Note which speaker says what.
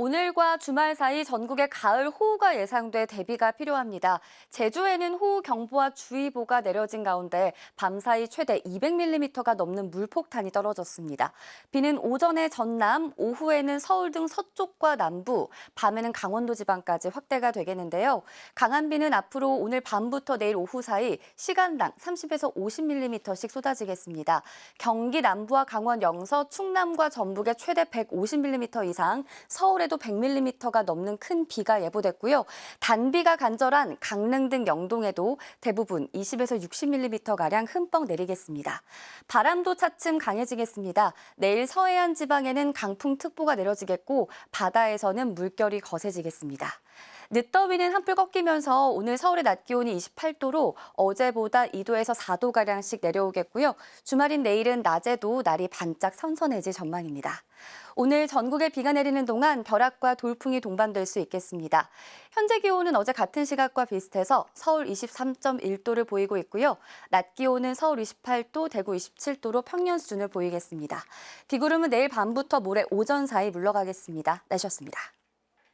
Speaker 1: 오늘과 주말 사이 전국에 가을 호우가 예상돼 대비가 필요합니다. 제주에는 호우 경보와 주의보가 내려진 가운데 밤사이 최대 200mm가 넘는 물폭탄이 떨어졌습니다. 비는 오전에 전남, 오후에는 서울 등 서쪽과 남부, 밤에는 강원도 지방까지 확대가 되겠는데요. 강한 비는 앞으로 오늘 밤부터 내일 오후 사이 시간당 30에서 50mm씩 쏟아지겠습니다. 경기 남부와 강원 영서, 충남과 전북에 최대 150mm 이상, 서울에 도 100mm가 넘는 큰 비가 예보됐고요. 단비가 간절한 강릉 등 영동에도 대부분 20에서 60mm가량 흠뻑 내리겠습니다. 바람도 차츰 강해지겠습니다. 내일 서해안 지방에는 강풍특보가 내려지겠고 바다에서는 물결이 거세지겠습니다. 늦더위는 한풀 꺾이면서 오늘 서울의 낮 기온이 28도로 어제보다 2도에서 4도가량씩 내려오겠고요. 주말인 내일은 낮에도 날이 반짝 선선해질 전망입니다. 오늘 전국에 비가 내리는 동안 벼락과 돌풍이 동반될 수 있겠습니다. 현재 기온은 어제 같은 시각과 비슷해서 서울 23.1도를 보이고 있고요. 낮 기온은 서울 28도, 대구 27도로 평년 수준을 보이겠습니다. 비구름은 내일 밤부터 모레 오전 사이 물러가겠습니다. 날씨였습니다.